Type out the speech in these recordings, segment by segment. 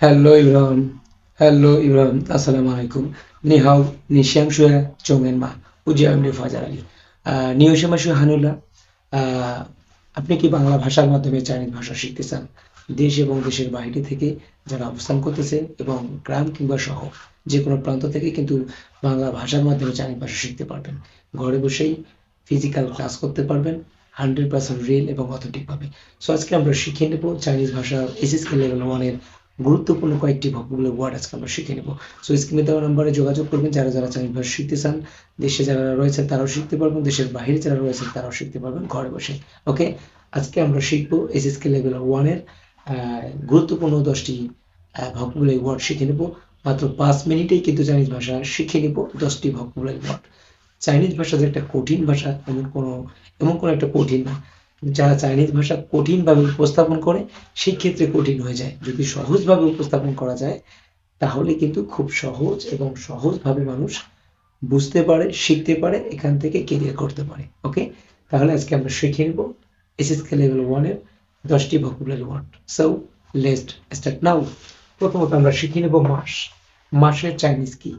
Hello Ibrahim. Assalamu alaikum. Ni hao, ni xiang xue, zhong en ma. উজিয়া ফাজার আলী নিয়সে মাসে হানুল্লাহ আপনি কি বাংলা ভাষার মাধ্যমে চাইনিজ ভাষা শিখতে চান দেশ এবং দেশের বাইরে থেকে যারা অবস্থান করতেছে এবং গ্রাম কিংবা শহর যে কোনো প্রান্ত থেকে কিন্তু বাংলা ভাষার মাধ্যমে চাইনিজ ভাষা শিখতে পারবেন ঘরে বসেই ফিজিক্যাল ক্লাস করতে পারবেন হান্ড্রেড পার্সেন্ট রিয়েল এবং অথেন্টিক ভাবে সো আজকে আমরা শিখে নেব চাইনিজ ভাষা এসএসকে লেভেল ওয়ানের গুরুত্বপূর্ণ কয়েকটি ভোকাবুলারি ওয়ার্ড আজকে আমরা শিখে নেব। সো স্ক্রিনে দেওয়া নম্বরে যোগাযোগ করবেন। যারা যারা চাইনিজ ভাষা শিখতে চান, দেশে যারা রয়েছেন তারাও শিখতে পারবেন, দেশের বাইরে যারা রয়েছেন তারাও শিখতে পারবেন ঘরে বসে। ওকে আজকে আমরা শিখব এসএসকে লেভেল ওয়ানের গুরুত্বপূর্ণ দশটি ভোকাবুলারি ওয়ার্ড শিখে নেব। মাত্র পাঁচ মিনিটেই কিন্তু চাইনিজ ভাষা শিখে নেব দশটি ভোকাবুলারি ওয়ার্ড চাইনিজ ভাষা যে একটা কঠিন ভাষা, এমন কোনো এমন কোনো একটা কঠিন না। যারা চাইনিজ ভাষা কঠিনভাবে উপস্থাপন করে সেই ক্ষেত্রে কঠিন হয়ে যায়। যদি সহজভাবে উপস্থাপন করা যায়, তাহলে কিন্তু খুব সহজ এবং সহজভাবে মানুষ বুঝতে পারে, শিখতে পারে, এখান থেকে কেরিয়ার করতে পারে। ওকে তাহলে আজকে আমরা শিখে নেব এসএসকে লেভেল ওয়ানের দশটি ভোকাবুলারি ওয়ার্ড সো লেস্ট স্টার্ট নাও প্রথমত আমরা শিখে নেব মাস। মাসের চাইনিজ কি?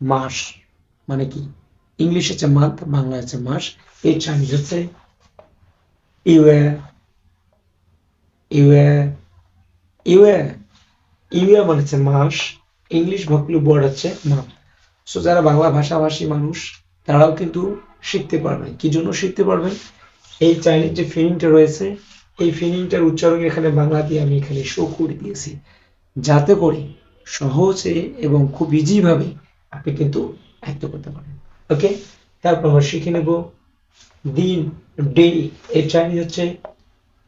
মাস মানে কি? ইংলিশ হচ্ছে মান্থ বাংলা হচ্ছে মাস। এর চাইনিজ হচ্ছে ইউএ ইউএ ইউএ ইউএ মানে হচ্ছে মাস। ইংলিশ ভোকাবুলারি বোর্ড হচ্ছে মান্থ সো যারা বাংলা ভাষাভাষী মানুষ, তারাও কিন্তু শিখতে পারবেন। কি জন্য শিখতে পারবেন? এই চাইনিজ যে ফিলিংটা রয়েছে, এই ফিলিংটার উচ্চারণ এখানে বাংলা দিয়ে আমি এখানে শো করে দিয়েছি। যাতে করে সহজে এবং খুব ইজি ভাবে আপনি কিন্তু আয়ত্ত করতে পারেন। ওকে তারপর আমরা শিখে নেব দিন ডে, এর চাইনিজ হচ্ছে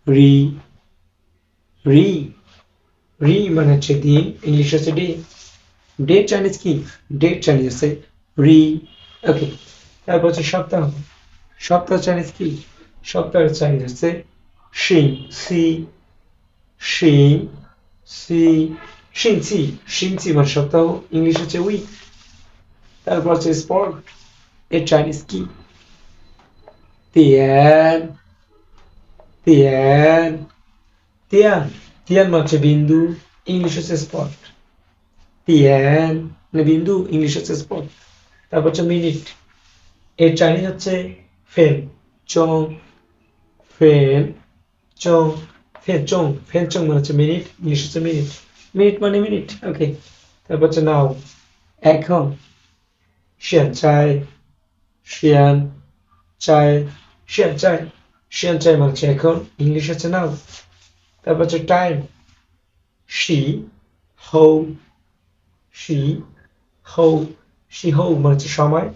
রি রি রি মানে হচ্ছে দিন ইংলিশ হচ্ছে ডে। ডে চাইনিজ কি? ডে চাইনিজ হচ্ছে রি। ওকে তারপর হচ্ছে সপ্তাহ। সপ্তাহ চাইনিজ কি? সপ্তাহের চাইনিজ হচ্ছে শিং, সি শিং, সি শিংচি শিংচি মানে সপ্তাহ ইংলিশ হচ্ছে উইক তারপর হচ্ছে স্পট, এর চাইনিজ কি? তিয়ান তিয়ান তিয়ান তিয়ান হচ্ছে বিন্দু ইংলিশ হচ্ছে স্পট তিয়ান মানে বিন্দু ইংলিশ হচ্ছে স্পট তারপর হচ্ছে মিনিট এর চাইনিজ হচ্ছে ফেন চং ফেন চং ফেন চং ফেন চং মানে হচ্ছে মিনিট ইংলিশ হচ্ছে মিনিট মিনিট মানে মিনিট ওকে তারপর হচ্ছে নাও এখন শিয়ান চাই শিয়ান চাই শিয়ান চাই শিয়ান চাই মানে এখন ইংলিশ হচ্ছে নাও তারপর হচ্ছে টাইম শি হৌ শি হৌ সি হৌ মানে হচ্ছে সময়